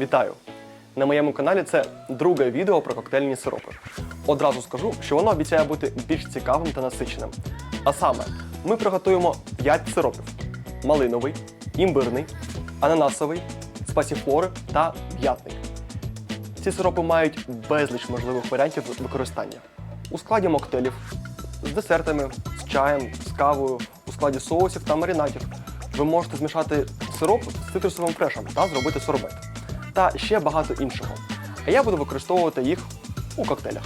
Вітаю! На моєму каналі це друге відео про коктейльні сиропи. Одразу скажу, що воно обіцяє бути більш цікавим та насиченим. А саме, ми приготуємо 5 сиропів: малиновий, імбирний, ананасовий, спасіфлори та м'ятний. Ці сиропи мають безліч можливих варіантів використання. У складі моктейлів, з десертами, з чаєм, з кавою, у складі соусів та маринадів. Ви можете змішати сироп з цитрусовим фрешем та зробити сорбет. Та ще багато іншого. А я буду використовувати їх у коктейлях.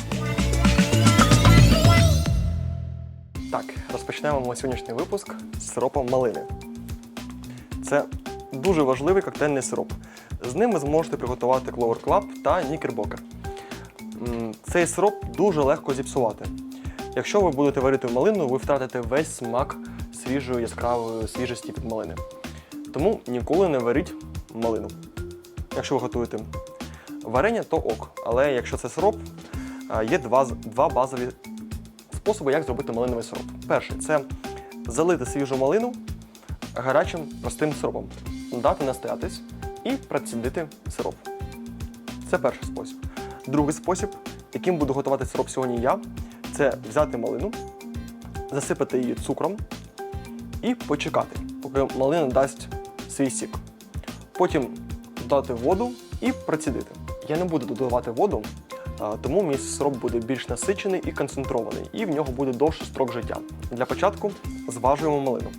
Так, розпочнемо мій сьогоднішній випуск з сиропом малини. Це дуже важливий коктейльний сироп. З ним ви зможете приготувати Clover Club та Knickerbocker. Цей сироп дуже легко зіпсувати. Якщо ви будете варити малину, ви втратите весь смак свіжої яскравої свіжості від малини. Тому ніколи не варіть малину. Якщо ви готуєте варення, то ок. Але якщо це сироп, є два, два базові способи, як зробити малиновий сироп. Перший це залити свіжу малину гарячим простим сиропом, дати настоятись і процідити сироп. Це перший спосіб. Другий спосіб, яким буду готувати сироп сьогодні я, це взяти малину, засипати її цукром і почекати, поки малина дасть свій сік. Потім додати воду і процідити. Я не буду додавати воду, тому мій сироп буде більш насичений і концентрований, і в нього буде довший строк життя. Для початку зважуємо малину.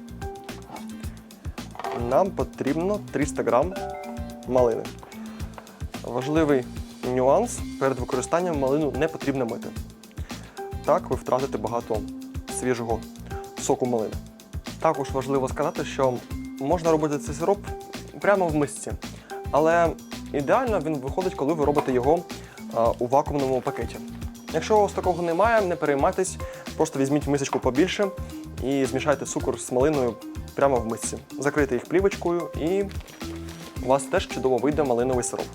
Нам потрібно 300 грам малини. Важливий нюанс перед використанням малину не потрібно мити. Так ви втратите багато свіжого соку малини. Також важливо сказати, що можна робити цей сироп прямо в мисці, але ідеально він виходить, коли ви робите його у вакуумному пакеті. Якщо у вас такого немає, не переймайтесь, просто візьміть мисочку побільше і змішайте цукор з малиною прямо в мисці. Закрийте їх плівочкою і у вас теж чудово вийде малиновий сироп.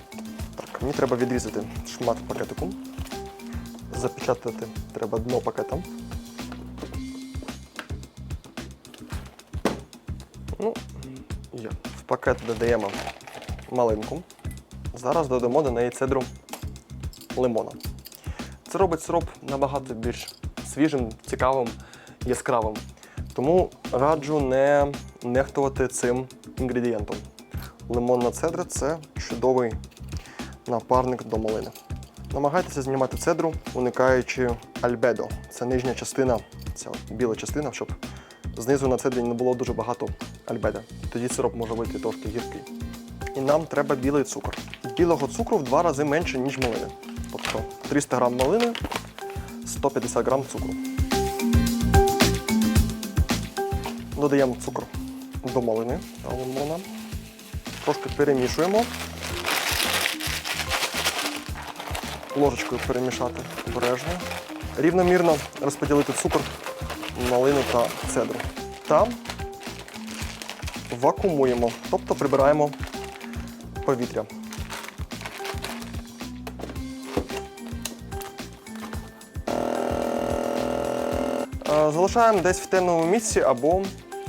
Так, мені треба відрізати шмат пакетику. Запечатати треба дно пакета. Ну. В пакет додаємо малинку. Зараз додамо до неї цедру лимона. Це робить сироп набагато більш свіжим, цікавим, яскравим. Тому раджу не нехтувати цим інгредієнтом. Лимонна цедра це чудовий напарник до малини. Намагайтеся знімати цедру, уникаючи альбедо. Це нижня частина, ця біла частина, щоб знизу на цедрі не було дуже багато альбеда. Тоді сироп може вийти трошки гіркий. І нам треба білий цукор. Білого цукру в два рази менше, ніж малини. Тобто 300 грам малини, 150 грам цукру. Додаємо цукор до малини. Трошки перемішуємо. Ложечкою перемішати обережно. Рівномірно розподілити цукор, малину та цедру. Та вакуумуємо, тобто прибираємо повітря. Е, Залишаємо десь в темному місці або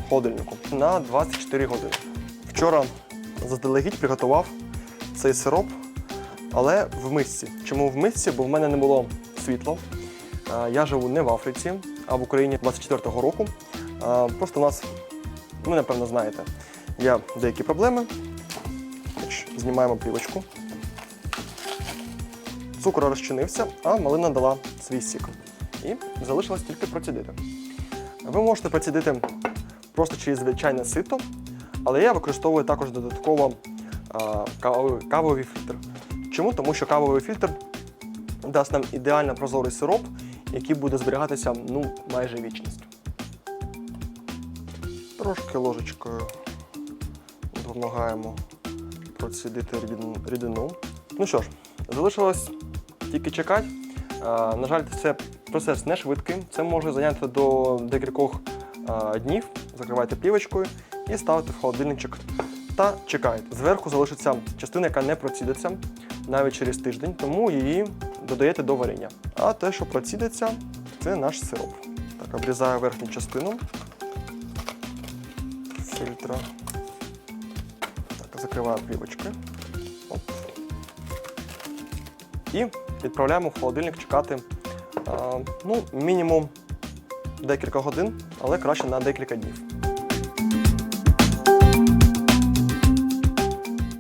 холодильнику на 24 години. Вчора заздалегідь приготував цей сироп, але в мисці. Чому в мисці? Бо в мене не було світла. Е, Я живу не в Африці, а в Україні 24-го року. Е, Просто у нас, ви напевно знаєте, є деякі проблеми. Знімаємо плівочку. Цукор розчинився, а малина дала свій сік. І залишилось тільки процідити. Ви можете процідити просто через звичайне сито, але я використовую також додатково кавовий фільтр. Чому? Тому що кавовий фільтр дасть нам ідеально прозорий сироп, який буде зберігатися ну, майже вічність. Трошки ложечкою допомагаємо процідити рідину. Ну що ж, залишилось тільки чекати. На жаль, це процес не швидкий. Це може зайняти до декількох днів. Закривайте плівочкою і ставите в холодильничок та чекаєте. Зверху залишиться частина, яка не процідиться навіть через тиждень, тому її додаєте до варення. А те, що процідиться, це наш сироп. Так, обрізаю верхню частину фільтра. Так, закриваю плівочкою. Оп. І відправляємо в холодильник чекати е, ну, мінімум декілька годин, але краще на декілька днів.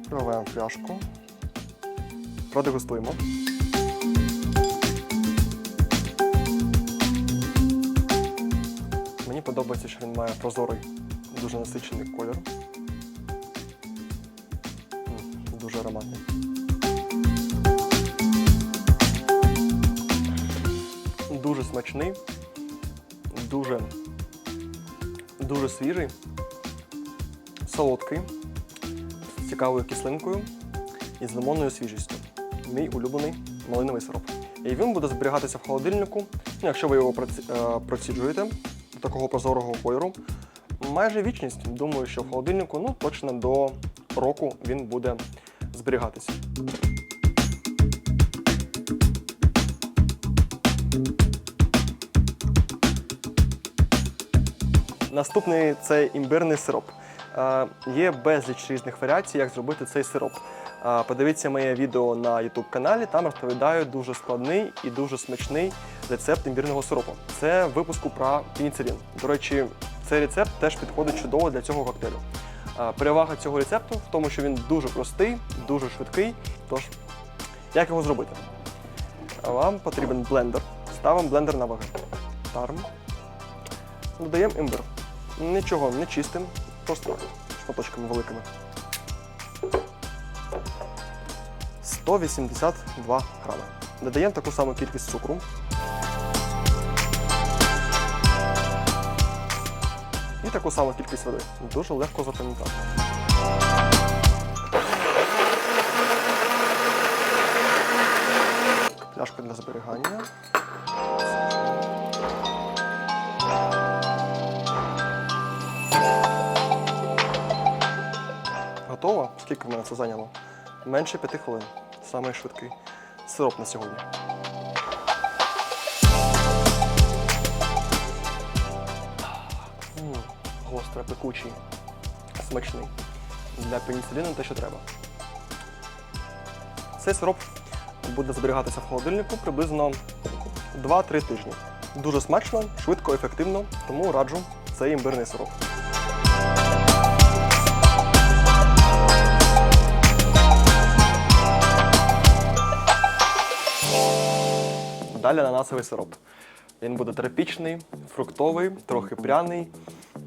Проливаємо пляшку. Продегустуємо. Мені подобається, що він має прозорий, дуже насичений колір. Смачний, дуже, дуже свіжий, солодкий, з цікавою кислинкою і з лимонною свіжістю. Мій улюблений малиновий сироп. І він буде зберігатися в холодильнику, ну, якщо ви його е, проціджуєте до такого прозорого кольору. Майже вічність. Думаю, що в холодильнику ну, точно до року він буде зберігатися. Наступний це імбирний сироп. Е, Є безліч різних варіацій, як зробити цей сироп. Е, Подивіться моє відео на YouTube каналі, там розповідаю дуже складний і дуже смачний рецепт імбірного сиропу. Це випуску про пеніцилін. До речі, цей рецепт теж підходить чудово для цього коктейлю. Е, Перевага цього рецепту в тому, що він дуже простий, дуже швидкий. Тож, як його зробити? Вам потрібен блендер. Ставимо блендер на ваги. Тарм. Додаємо імбир. Нічого не чистим, просто шматочками великими. 182 грами. Додаємо таку саму кількість цукру. І таку саму кількість води. Дуже легко запам'ятати. Пляшка для зберігання. Готово? Скільки в мене це зайняло? Менше 5 хвилин. Самий швидкий сироп на сьогодні. Гостро, пекучий, смачний. Для пеніциліну те, що треба. Цей сироп буде зберігатися в холодильнику приблизно 2-3 тижні. Дуже смачно, швидко, ефективно, тому раджу цей імбирний сироп. Далі ананасовий сироп. Він буде тропічний, фруктовий, трохи пряний.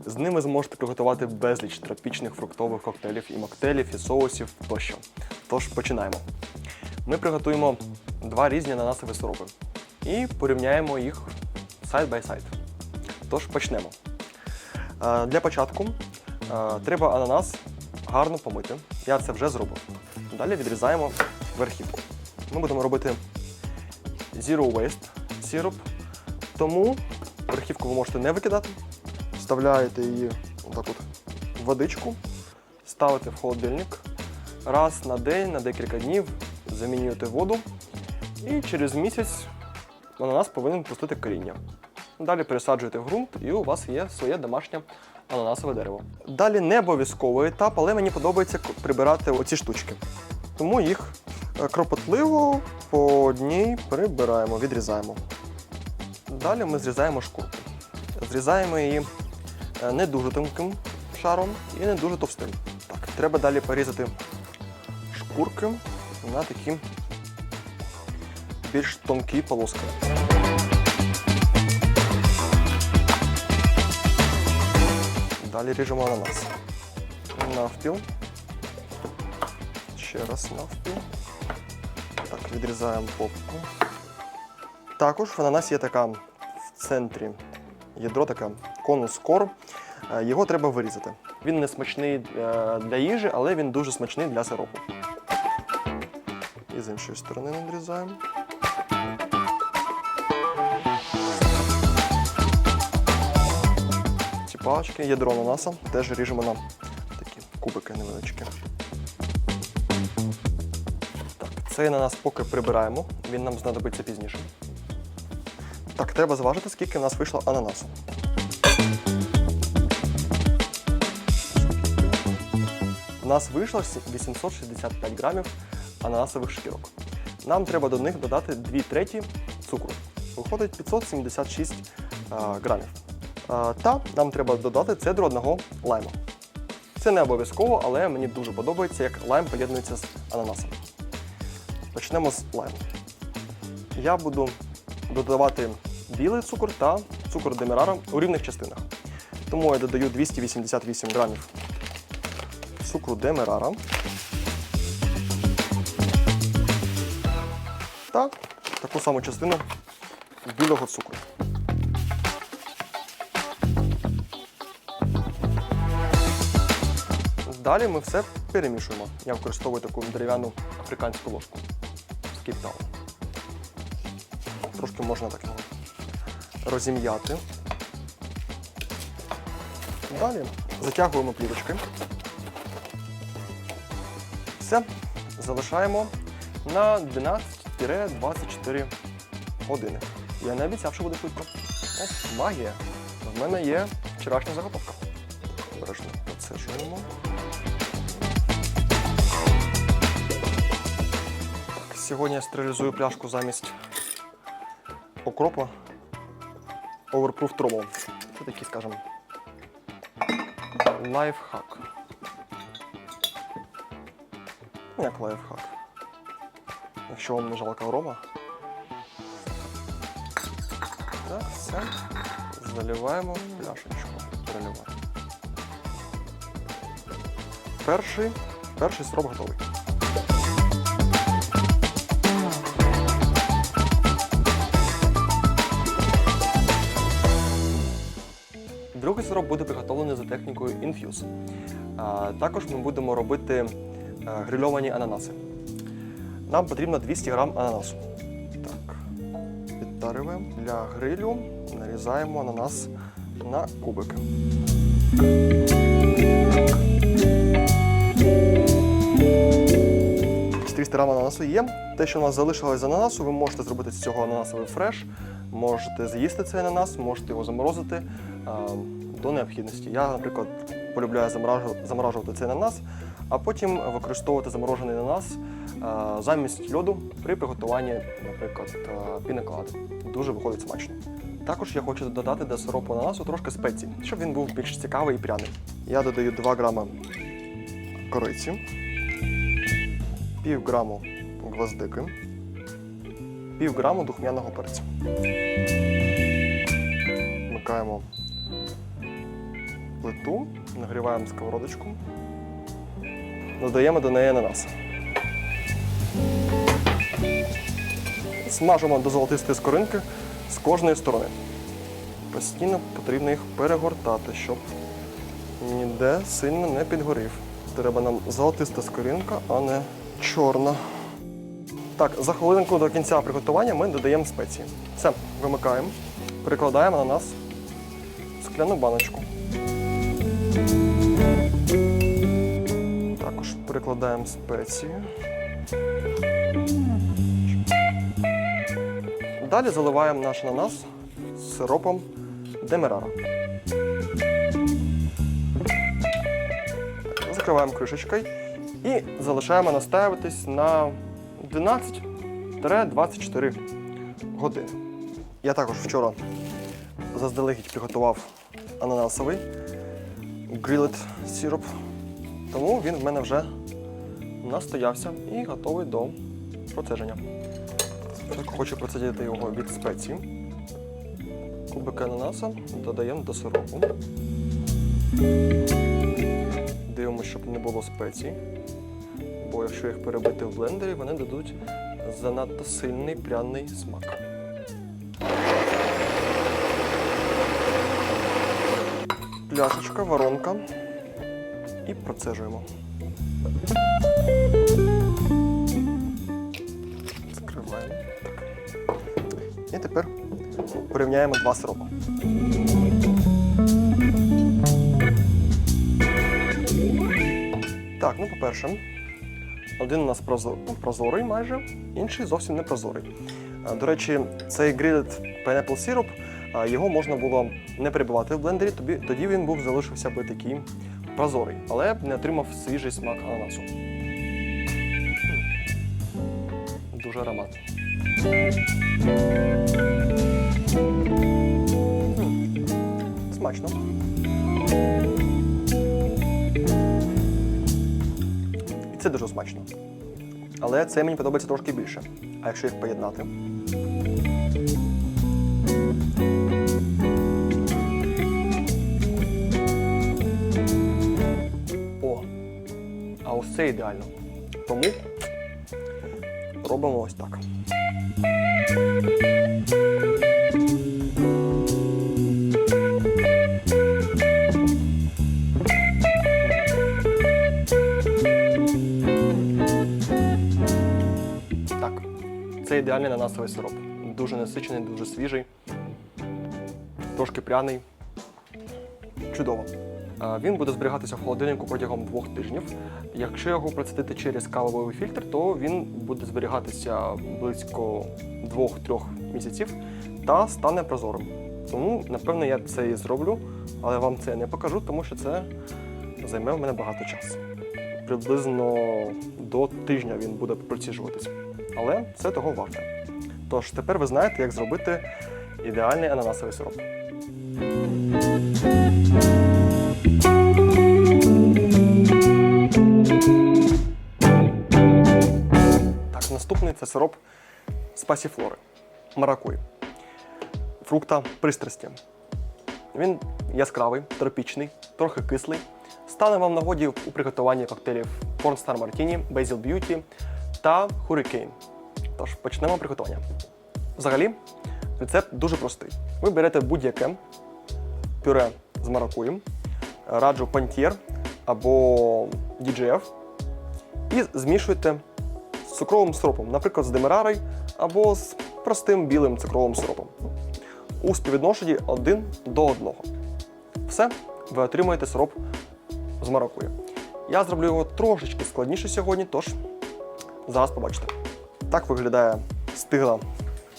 З ним ви зможете приготувати безліч тропічних фруктових коктейлів і моктейлів, і соусів тощо. Тож починаємо. Ми приготуємо два різні ананасові сиропи і порівняємо їх сайд бай сайд. Тож почнемо. Е, Для початку е, треба ананас гарно помити. Я це вже зробив. Далі відрізаємо верхівку. Ми будемо робити Zero Waste сироп. Тому верхівку ви можете не викидати. Вставляєте її отак от в водичку, ставите в холодильник. Раз на день, на декілька днів замінюєте воду. І через місяць ананас повинен пустити коріння. Далі пересаджуєте в ґрунт, і у вас є своє домашнє ананасове дерево. Далі не обов'язковий етап, але мені подобається прибирати оці штучки. Тому їх кропотливо по одній прибираємо, відрізаємо. Далі ми зрізаємо шкурку. Зрізаємо її е, не дуже тонким шаром і не дуже товстим. Так, треба далі порізати шкурки на такі більш тонкі полоски. Далі ріжемо ананас. Навпіл. Ще раз навпіл. Відрізаємо попку. Також в ананасі є така в центрі ядро, така конус кор. Е, Його треба вирізати. Він не смачний е, для їжі, але він дуже смачний для сиропу. І з іншої сторони надрізаємо. Ці палички, ядро ананаса теж ріжемо на такі кубики невеличкі. Цей ананас поки прибираємо, він нам знадобиться пізніше. Так, треба зважити, скільки в нас вийшло ананасу. У нас вийшло 865 грамів ананасових шкірок. нам треба до них додати 2 треті цукру. Виходить 576 грамів. Та нам треба додати цедру одного лайму. Це не обов'язково, але мені дуже подобається, як лайм поєднується з ананасом. Почнемо з лайму. Я буду додавати білий цукор та цукор демерара у рівних частинах. Тому я додаю 288 грамів цукру демерара та таку саму частину білого цукру. Далі ми все перемішуємо. Я використовую таку дерев'яну африканську ложку з. Трошки можна так розім'яти. Далі затягуємо плівочки. Все, залишаємо на 12-24 години. Я не обіцяв, що буде швидко. От, магія. В мене є вчорашня заготовка. Обережно процежуємо. Сьогодні я стерилізую пляшку замість окропа Overproof Trouble. Це такий, скажімо, лайфхак. Ну, Як лайфхак. Якщо вам не жалко грома. Так, все. Заливаємо пляшечку. Переливаємо. Перший, перший сироп готовий. Другий сироп буде приготовлений за технікою Infuse. Також ми будемо робити е, грильовані ананаси. Нам потрібно 200 грам ананасу. Так, підтарюємо. Для грилю нарізаємо ананас на кубики. Ось 300 грам ананасу є. Те, що у нас залишилось з ананасу, ви можете зробити з цього ананасовий фреш, можете з'їсти цей ананас, можете його заморозити до необхідності. Я, наприклад, полюбляю заморажувати цей ананас, а потім використовувати заморожений ананас замість льоду при приготуванні, наприклад, а, пінаколади. Дуже виходить смачно. Також я хочу додати до сиропу ананасу трошки спецій, щоб він був більш цікавий і пряний. Я додаю 2 грама кориці, пів граму гвоздики, пів граму духмяного перцю. Вмикаємо плиту, нагріваємо сковородочку, додаємо до неї ананас. Смажимо до золотистої скоринки з кожної сторони. Постійно потрібно їх перегортати, щоб ніде сильно не підгорів. Треба нам золотиста скоринка, а не чорна. Так, за хвилинку до кінця приготування ми додаємо спеції. Все, вимикаємо, перекладаємо на нас скляну баночку. Також перекладаємо спеції. Далі заливаємо наш ананас сиропом демерара. Закриваємо кришечкою і залишаємо настаюватись на 12-24 години. Я також вчора заздалегідь приготував ананасовий грілет сироп, тому він в мене вже настоявся і готовий до процеження. Спочатку хочу процедити його від спеції. Кубики ананаса додаємо до сиропу. Дивимося, щоб не було спецій. Бо якщо їх перебити в блендері, вони дадуть занадто сильний пряний смак. Пляшечка, воронка. І процежуємо. Закриваємо. І тепер порівняємо два сиропи. Так, ну по-перше, один у нас прозорий майже, інший зовсім не прозорий. До речі, цей grilled pineapple syrup, його можна було не перебивати в блендері, тоді він був залишився би такий прозорий, але не отримав свіжий смак ананасу. дуже ароматно. М, Смачно. І це дуже смачно. Але це мені подобається трошки більше. А якщо їх поєднати? Це ідеально. Тому робимо ось так. Так, це ідеальний ананасовий сироп. Дуже насичений, дуже свіжий, трошки пряний. Чудово. Він буде зберігатися в холодильнику протягом двох тижнів. Якщо його процедити через кавовий фільтр, то він буде зберігатися близько двох-трьох місяців та стане прозорим. Тому, напевно, я це і зроблю, але вам це не покажу, тому що це займе в мене багато часу. Приблизно до тижня він буде проціжуватися. Але це того варте. Тож тепер ви знаєте, як зробити ідеальний ананасовий сироп. Це сироп з пасіфлори. Маракуй. Фрукта пристрасті. Він яскравий, тропічний, трохи кислий. Стане вам нагоді у приготуванні коктейлів Pornstar Martini, Basil Beauty та Hurricane. Тож почнемо приготування. Взагалі, рецепт дуже простий. Ви берете будь-яке пюре з маракуєм, раджу пантьєр або DGF і змішуєте з цукровим сиропом, наприклад, з демерари або з простим білим цукровим сиропом. У співвідношенні 1 до 1. Все, ви отримаєте сироп з маракує. Я зроблю його трошечки складніше сьогодні, тож зараз побачите. Так виглядає стигла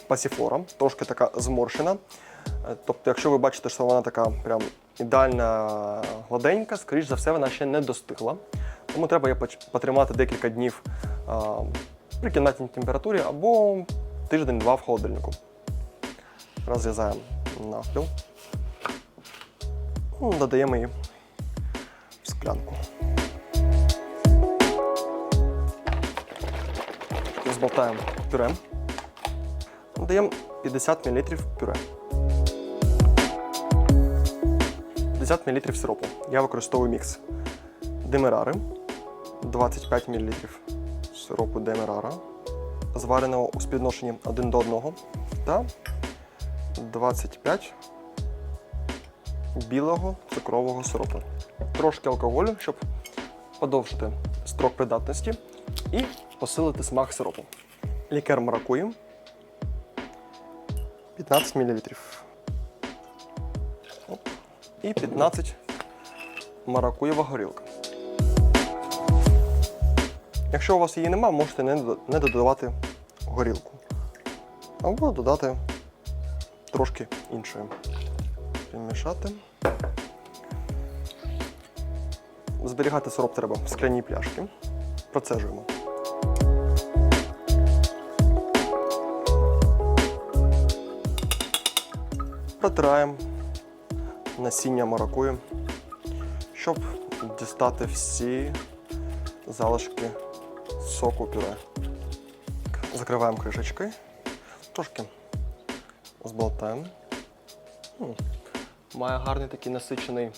пасіфлора, трошки така зморщена. Е, Тобто, якщо ви бачите, що вона така прям ідеальна гладенька, скоріш за все, вона ще не достигла. Тому треба її потримати декілька днів при кімнатній температурі або тиждень-два в холодильнику. Розрізаємо навпіл. Ну, Додаємо її в склянку. Зболтаємо пюре. Додаємо 50 мл пюре. 50 мл сиропу. Я використовую мікс демерари, 25 мл сиропу демерара, звареного у співвідношенні 1 до 1 та 25 білого цукрового сиропу. Трошки алкоголю, щоб подовжити строк придатності і посилити смак сиропу. Лікер маракуї 15 мл. І 15 маракуєва горілка. Якщо у вас її нема, можете не додавати горілку. Або додати трошки іншої. Підмішати. Зберігати сироп треба в скляній пляшки. Процежуємо. Протираємо насіння маракуї, щоб дістати всі залишки соку пюре. Закриваємо кришечкою, трошки зболтаємо. Має гарний такий насичений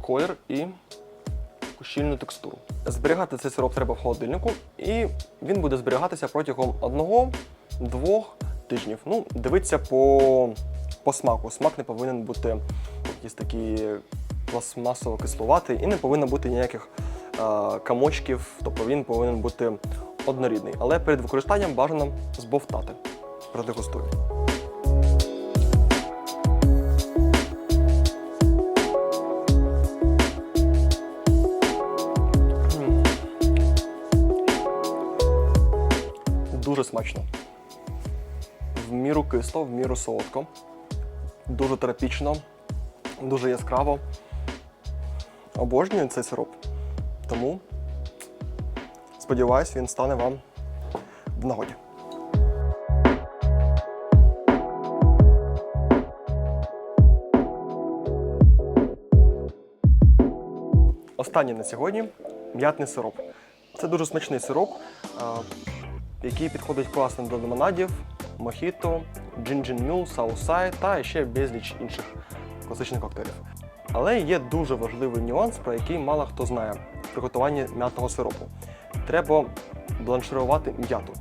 колір і щільну текстуру. Зберігати цей сироп треба в холодильнику, і він буде зберігатися протягом одного-двох тижнів. Ну, дивіться по, по смаку. Смак не повинен бути якийсь такий пластмасово кисловатий і не повинно бути ніяких камочків, тобто він повинен бути однорідний. Але перед використанням бажано збовтати. Продегустую. Дуже смачно. В міру кисло, в міру солодко. Дуже терапічно, дуже яскраво. Обожнюю цей сироп. Тому сподіваюсь, він стане вам в нагоді. Останнє на сьогодні м'ятний сироп. Це дуже смачний сироп, е, який підходить класно до лимонадів, мохіто, джинджин мю, саусай та ще безліч інших класичних коктейлів. Але є дуже важливий нюанс, про який мало хто знає приготуванні м'ятного сиропу. Треба бланширувати м'яту.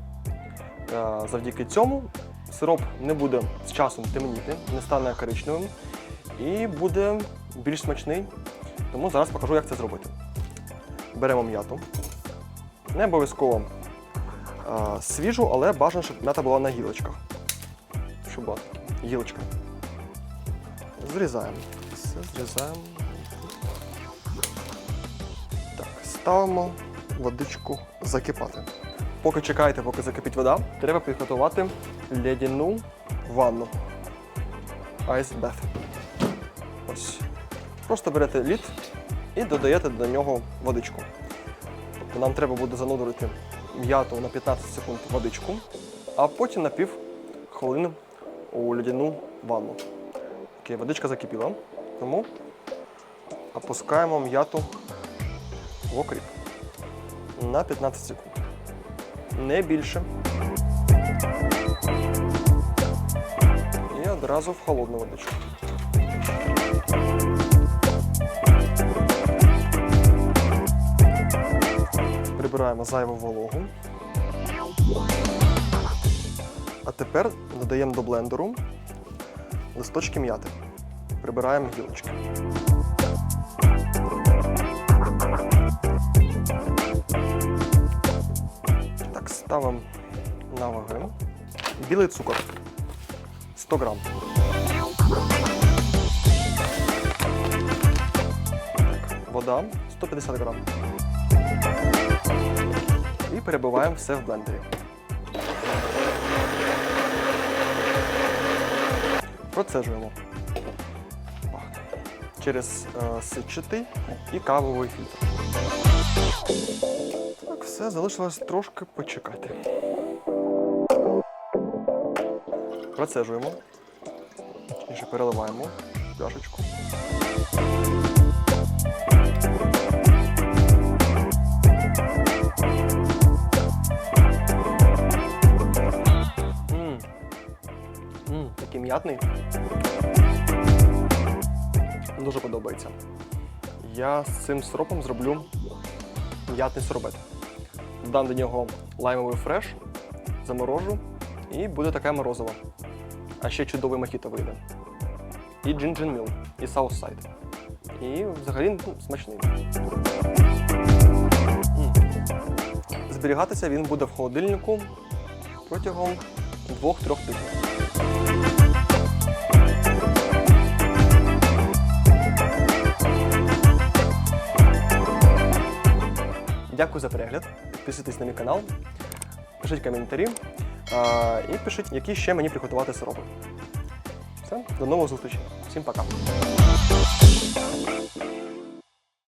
Е, Завдяки цьому сироп не буде з часом темніти, не стане коричневим і буде більш смачний. Тому зараз покажу, як це зробити. Беремо м'яту. Не обов'язково е, свіжу, але бажано, щоб м'ята була на гілочках. Щоб була гілочка. Зрізаємо. Все, зрізаємо. Ставимо водичку закипати. Поки чекаєте, поки закипить вода, треба підготувати ледяну ванну. Ice bath. Ось. Просто берете лід і додаєте до нього водичку. Тобто нам треба буде занурити м'яту на 15 секунд водичку, а потім на пів хвилини у ледяну ванну. Окей, водичка закипіла, тому опускаємо м'яту в окріп на 15 секунд. Не більше. І одразу в холодну водичку. Прибираємо зайву вологу. А тепер додаємо до блендеру листочки м'яти. Прибираємо гілочки. Ставимо на ваги. Білий цукор 100 грам. Вода 150 грам. І перебиваємо все в блендері. Процежуємо. Через е, ситчатий і кавовий фільтр. Все, залишилось трошки почекати. Процежуємо. Точніше переливаємо пляшечку. Такий м'ятний. Дуже подобається. Я з цим сиропом зроблю м'ятний сиропет. Додам до нього лаймовий фреш, заморожу і буде таке морозиво. А ще чудовий мохіто вийде. І джинджин міл, і саусайд. І взагалі ну, смачний. Зберігатися він буде в холодильнику протягом 2-3 тижнів. Дякую за перегляд. Підписуйтесь на мій канал, пишіть коментарі а, і пишіть, які ще мені приготувати сиропи. Все, до нових зустрічей. Всім пока.